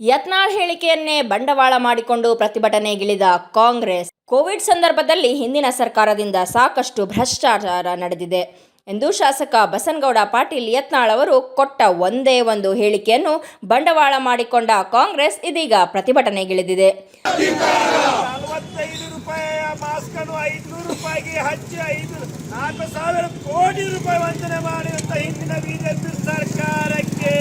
ಯತ್ನಾಳ್ ಹೇಳಿಕೆಯನ್ನೇ ಬಂಡವಾಳ ಮಾಡಿಕೊಂಡು ಪ್ರತಿಭಟನೆಗಿಳಿದ ಕಾಂಗ್ರೆಸ್. ಕೋವಿಡ್ ಸಂದರ್ಭದಲ್ಲಿ ಹಿಂದಿನ ಸರ್ಕಾರದಿಂದ ಸಾಕಷ್ಟು ಭ್ರಷ್ಟಾಚಾರ ನಡೆದಿದೆ ಎಂದು ಶಾಸಕ ಬಸನಗೌಡ ಪಾಟೀಲ್ ಯತ್ನಾಳ್ ಅವರು ಕೊಟ್ಟ ಒಂದೇ ಒಂದು ಹೇಳಿಕೆಯನ್ನು ಬಂಡವಾಳ ಮಾಡಿಕೊಂಡ ಕಾಂಗ್ರೆಸ್ ಇದೀಗ ಪ್ರತಿಭಟನೆಗಿಳಿದಿದೆ. ಕೋಟಿ ರೂಪಾಯಿ ವಂಚನೆ ಮಾಡಿದಂತ ಹಿಂದಿನ ಬಿಜೆಪಿ ಸರ್ಕಾರಕ್ಕೆ.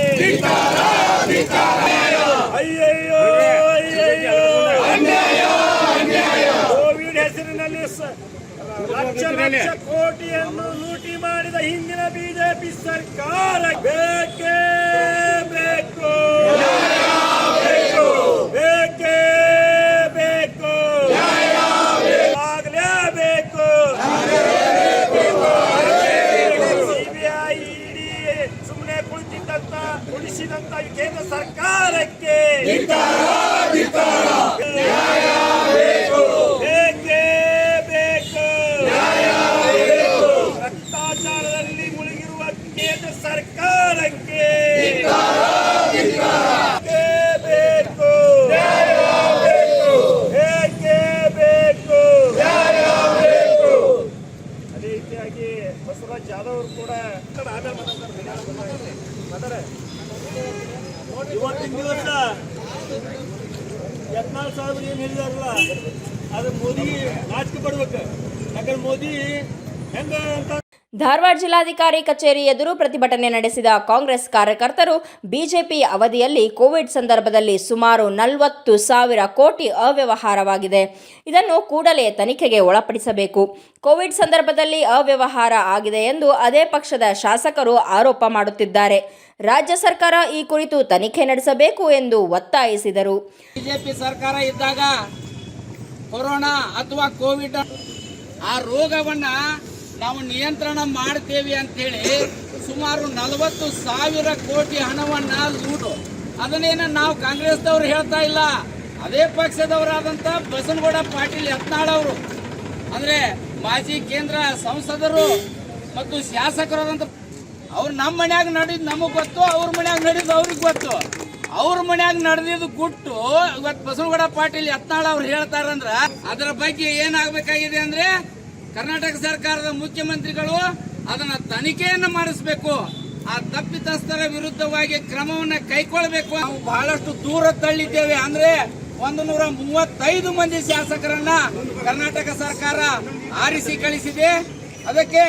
ಲಕ್ಷ ಲಕ್ಷ ಕೋಟಿಯನ್ನು ಲೂಟಿ ಮಾಡಿದ ಹಿಂದಿನ ಬಿಜೆಪಿ ಸರ್ಕಾರ ಬೇಕೇ ಬೇಕು ಬೇಕೇ ಬೇಕು ಆಗಲೇಬೇಕು ಸಿಬಿಐ ಇಡಿ ಸುಮ್ಮನೆ ಕುಳಿತಿದ್ದಂತ ಉಳಿಸಿದಂತ ಈ ಕೇಂದ್ರ ಸರ್ಕಾರಕ್ಕೆ ಇವತ್ತಿನ ದಿವಸ ಯತ್ನಾಳ್ ಸಾಹೇಬ್ರು ಏನು ಹೇಳಿದಾರಲ್ಲ ಅದು ಮೋದಿ ನಾಚಿಕೆ ಪಡ್ಬೇಕು. ಯಾಕಂದ್ರೆ ಮೋದಿ ಹೆಂಗ ಅಂತ ಧಾರವಾಡ ಜಿಲ್ಲಾಧಿಕಾರಿ ಕಚೇರಿ ಎದುರು ಪ್ರತಿಭಟನೆ ನಡೆಸಿದ ಕಾಂಗ್ರೆಸ್ ಕಾರ್ಯಕರ್ತರು ಬಿಜೆಪಿ ಅವಧಿಯಲ್ಲಿ ಕೋವಿಡ್ ಸಂದರ್ಭದಲ್ಲಿ ಸುಮಾರು ನಲವತ್ತು ಸಾವಿರ ಕೋಟಿ ಅವ್ಯವಹಾರವಾಗಿದೆ. ಇದನ್ನು ಕೂಡಲೇ ತನಿಖೆಗೆ ಒಳಪಡಿಸಬೇಕು. ಕೋವಿಡ್ ಸಂದರ್ಭದಲ್ಲಿ ಅವ್ಯವಹಾರ ಆಗಿದೆ ಎಂದು ಅದೇ ಪಕ್ಷದ ಶಾಸಕರು ಆರೋಪ ಮಾಡುತ್ತಿದ್ದಾರೆ. ರಾಜ್ಯ ಸರ್ಕಾರ ಈ ಕುರಿತು ತನಿಖೆ ನಡೆಸಬೇಕು ಎಂದು ಒತ್ತಾಯಿಸಿದರು. ಬಿಜೆಪಿ ಸರ್ಕಾರ ಇದ್ದಾಗ ಕೊರೋನಾ ಅಥವಾ ಕೋವಿಡ್ ಆ ರೋಗವನ್ನ ನಾವು ನಿಯಂತ್ರಣ ಮಾಡ್ತೇವೆ ಅಂತೇಳಿ ಸುಮಾರು ನಲವತ್ತು ಸಾವಿರ ಕೋಟಿ ಹಣವನ್ನ ಲೂಟು. ಅದನ್ನೇನು ನಾವು ಕಾಂಗ್ರೆಸ್ದವ್ರು ಹೇಳ್ತಾ ಇಲ್ಲ. ಅದೇ ಪಕ್ಷದವರಾದಂತ ಬಸನಗೌಡ ಪಾಟೀಲ್ ಯತ್ನಾಳ್ ಅವರು. ಅಂದ್ರೆ ಮಾಜಿ ಕೇಂದ್ರ ಸಂಸದರು ಮತ್ತು ಶಾಸಕರಾದಂತ ಅವ್ರು ನಮ್ಮ ಮನ್ಯಾಗ ನಡೆದ್ ನಮಗೆ ಗೊತ್ತು, ಅವ್ರ ಮನ್ಯಾಗ ನಡೆದು ಅವ್ರಿಗೆ ಗೊತ್ತು. ಅವ್ರ ಮನ್ಯಾಗ ನಡೆದಿದ್ದು ಗುಟ್ಟು ಇವತ್ತು ಬಸವಗೌಡ ಪಾಟೀಲ್ ಯತ್ನಾಳ್ ಅವ್ರು ಹೇಳ್ತಾರಂದ್ರ ಅದರ ಬಗ್ಗೆ ಏನಾಗಬೇಕಾಗಿದೆ ಅಂದ್ರೆ ಕರ್ನಾಟಕ ಸರ್ಕಾರದ ಮುಖ್ಯಮಂತ್ರಿಗಳು ಅದನ್ನ ತನಿಖೆಯನ್ನು ಮಾಡಿಸಬೇಕು. ಆ ತಪ್ಪಿತಸ್ಥರ ವಿರುದ್ಧವಾಗಿ ಕ್ರಮವನ್ನ ಕೈಗೊಳ್ಳಬೇಕು ನಾವು ಬಹಳಷ್ಟು ದೂರ ತಳ್ಳಿದ್ದೇವೆ. ಅಂದ್ರೆ ಒಂದು ನೂರ ಮೂವತ್ತೈದು ಮಂದಿ ಶಾಸಕರನ್ನ ಕರ್ನಾಟಕ ಸರ್ಕಾರ ಆರಿಸಿ ಕಳಿಸಿದೆ. ಅದಕ್ಕೆ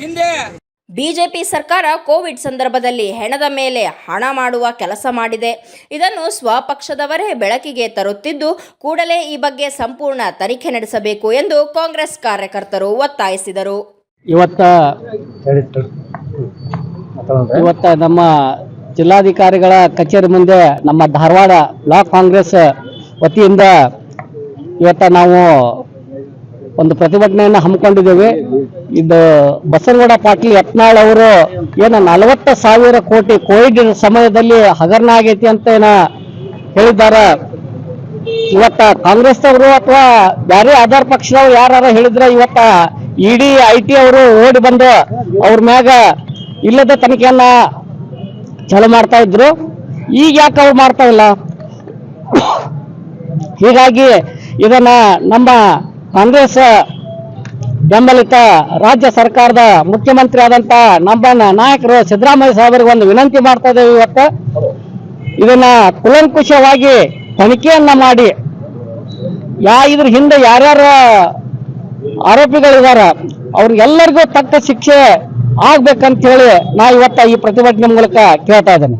ಹಿಂದೆ ಬಿಜೆಪಿ ಸರ್ಕಾರ ಕೋವಿಡ್ ಸಂದರ್ಭದಲ್ಲಿ ಹೆಣದ ಮೇಲೆ ಹಣ ಮಾಡುವ ಕೆಲಸ ಮಾಡಿದೆ. ಇದನ್ನು ಸ್ವಪಕ್ಷದವರೇ ಬೆಳಕಿಗೆ ತರುತ್ತಿದ್ದು, ಕೂಡಲೇ ಈ ಬಗ್ಗೆ ಸಂಪೂರ್ಣ ತನಿಖೆ ನಡೆಸಬೇಕು ಎಂದು ಕಾಂಗ್ರೆಸ್ ಕಾರ್ಯಕರ್ತರು ಒತ್ತಾಯಿಸಿದರು. ಇವತ್ತ ನಮ್ಮ ಜಿಲ್ಲಾಧಿಕಾರಿಗಳ ಕಚೇರಿ ಮುಂದೆ ನಮ್ಮ ಧಾರವಾಡ ಬ್ಲಾಕ್ ಕಾಂಗ್ರೆಸ್ ವತಿಯಿಂದ ಇವತ್ತ ನಾವು ಒಂದು ಪ್ರತಿಭಟನೆಯನ್ನು ಹಮ್ಮಿಕೊಂಡಿದ್ದೇವೆ. ಇದು ಬಸನಗೌಡ ಪಾಟೀಲ್ ಯತ್ನಾಳ್ ಅವರು ಏನ ನಲವತ್ತ ಸಾವಿರ ಕೋಟಿ ಕೋವಿಡ್ ಸಮಯದಲ್ಲಿ ಹಗರಣ ಆಗೈತಿ ಅಂತ ಏನ ಹೇಳಿದ್ದಾರೆ? ಇವತ್ತ ಕಾಂಗ್ರೆಸ್ನವರು ಅಥವಾ ಬೇರೆ ಆಧಾರ್ ಪಕ್ಷದವ್ರು ಯಾರು ಹೇಳಿದ್ರ ಇವತ್ತ ಇಡಿ ಐ ಟಿ ಅವರು ಓಡಿ ಬಂದು ಅವ್ರ ಮ್ಯಾಗ ಇಲ್ಲದ ತನಿಖೆಯನ್ನ ಚಾಲು ಮಾಡ್ತಾ ಇದ್ರು. ಈಗ ಯಾಕೆ ಅವ್ರು ಮಾಡ್ತಾ ಇಲ್ಲ? ಹೀಗಾಗಿ ಇದನ್ನ ನಮ್ಮ ಕಾಂಗ್ರೆಸ್ ಬೆಂಬಲಿತ ರಾಜ್ಯ ಸರ್ಕಾರದ ಮುಖ್ಯಮಂತ್ರಿ ಆದಂತ ನಮ್ಮ ನಾಯಕರು ಸಿದ್ದರಾಮಯ್ಯ ಸಾಹೇಬರಿಗೆ ಒಂದು ವಿನಂತಿ ಮಾಡ್ತಾ ಇದ್ದೇವೆ ಇವತ್ತು. ಇದನ್ನ ಕುಲಂಕುಷವಾಗಿ ತನಿಖೆಯನ್ನ ಮಾಡಿ, ಯಾ ಇದ್ರ ಹಿಂದೆ ಯಾರ್ಯಾರ ಆರೋಪಿಗಳಿದಾರ, ಅವ್ರಿಗೆಲ್ಲರಿಗೂ ತಕ್ಕ ಶಿಕ್ಷೆ ಆಗ್ಬೇಕಂತ ಹೇಳಿ ನಾ ಇವತ್ತ ಈ ಪ್ರತಿಭಟನೆ ಮೂಲಕ ಕೇಳ್ತಾ ಇದ್ದೇನೆ.